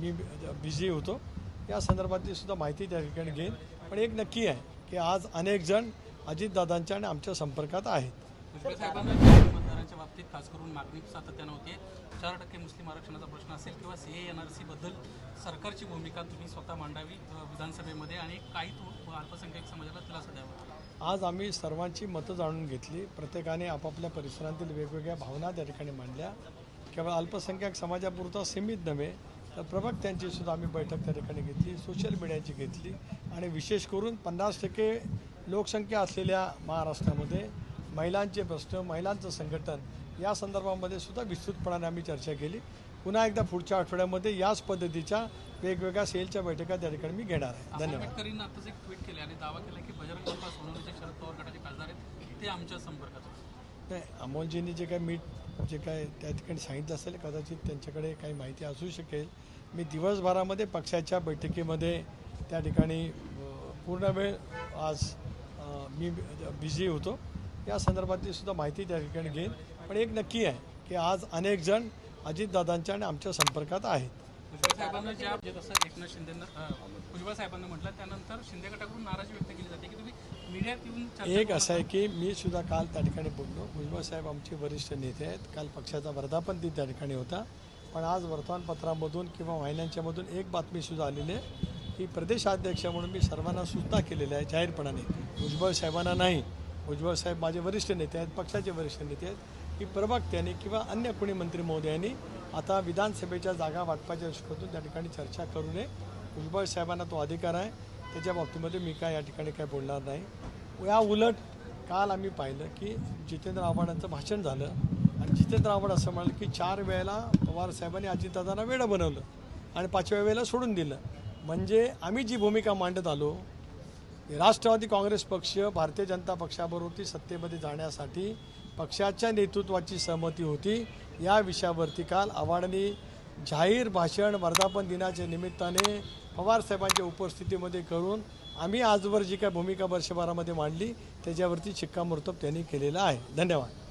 मी busy होतो. या संदर्भातली सुद्धा माहिती त्या ठिकाणी घेईन. पण एक नक्की आहे की आज अनेक जण अजितदादांच्या आणि आमच्या संपर्कात आहेत. मतदारांच्या बाबतीत खास करून मागणी सातत्यानं होते चार टक्के मुस्लिम आरक्षणाचा प्रश्न असेल किंवा सी एन आर सी बद्दल सरकारची भूमिका तुम्ही स्वतः मांडावी विधानसभेमध्ये आणि काही तो अल्पसंख्याक समाजाला दिलासा द्यावा. आज आम्ही सर्वांची मतं जाणून घेतली. प्रत्येकाने आपापल्या परिसरातील वेगवेगळ्या भावना त्या ठिकाणी मांडल्या. केवळ अल्पसंख्याक समाजापुरता सीमित नव्हे तर प्रवक्त्यांची सुद्धा आम्ही बैठक त्या ठिकाणी घेतली सोशल मीडियाची घेतली आणि विशेष करून पन्नास टक्के लोकसंख्या असलेल्या महाराष्ट्रामध्ये महिलांचे प्रश्न महिलांचं संघटन या संदर्भामध्ये सुद्धा विस्तृतपणाने आम्ही चर्चा केली. पुन्हा एकदा पुढच्या आठवड्यामध्ये याच पद्धतीच्या वेगवेगळ्या सेलच्या बैठका त्या ठिकाणी मी घेणार आहे. धन्यवाद. गडकरींना आताच एक ट्विट केले आणि दावा केला की बजरंग बाप्पा सोनवणेचे शरद पवार गटाचे खासदार आहेत ते आमच्या संपर्कात. नाही अमोलजींनी जे काय मीट जे काय त्या ठिकाणी सांगितलं असेल कदाचित त्यांच्याकडे काही माहिती असू शकेल. मी दिवसभरामध्ये पक्षाच्या बैठकीमध्ये त्या ठिकाणी पूर्ण वेळ आज मी बिझी होतो. या संदर्भातली सुद्धा माहिती त्या ठिकाणी घेईन. पण एक नक्की आहे की आज अनेक जण अजितदादांच्या आणि आमच्या संपर्कात आहेत. भुजबळ साहेबांना ज्या जसं एकनाथ शिंदेनं भुजबळ साहेबांना म्हटलं त्यानंतर शिंदे गटाकडून नाराजी व्यक्त केली जाते की तुम्ही एक असं आहे की मी सुद्धा काल त्या ठिकाणी बोललो. भुजबळ साहेब आमचे वरिष्ठ नेते आहेत. काल पक्षाचा वर्धापन दिन त्या ठिकाणी होता. पण आज वर्तमानपत्रामधून किंवा वाहिन्यांच्यामधून एक बातमी सुद्धा आलेली आहे की प्रदेशाध्यक्ष म्हणून मी सर्वांना सूचना केलेल्या आहे जाहीरपणाने. भुजबळ साहेबांना नाही. भुजबळ साहेब माझे वरिष्ठ नेते आहेत पक्षाचे वरिष्ठ नेते आहेत. की प्रवक्त्यांनी किंवा अन्य कोणी मंत्री महोदयांनी आता विधानसभेच्या जागा वाटपाच्या दृष्टीकोनातून त्या ठिकाणी चर्चा करू नये. भुजबळ साहेबांना तो अधिकार आहे. त्याच्या बाबतीमध्ये मी काय या ठिकाणी काय बोलणार नाही. या उलट काल आम्ही पाहिलं की जितेंद्र आव्हाडांचं भाषण झालं आणि जितेंद्र आव्हाड असं म्हणाले की चार वेळेला पवार साहेबांनी अजितदादांना वेळं बनवलं आणि पाचव्या वेळेला सोडून दिलं. म्हणजे आम्ही जी भूमिका मांडत आलो राष्ट्रवादी काँग्रेस पक्ष भारतीय जनता पक्षाबरोबर सत्तेमध्ये जाण्यासाठी पक्षाच्या नेतृत्वाची सहमती होती. या विषयावरती काल आव्हाडांनी जाहीर भाषण वर्धापन दिनाच्या निमित्ताने पवार साहेबांच्या उपस्थितीमध्ये करून आम्ही आजवर जी काय भूमिका वर्षभरामध्ये मांडली त्याच्यावरती शिक्कामोर्तब त्यांनी केलेला आहे. धन्यवाद.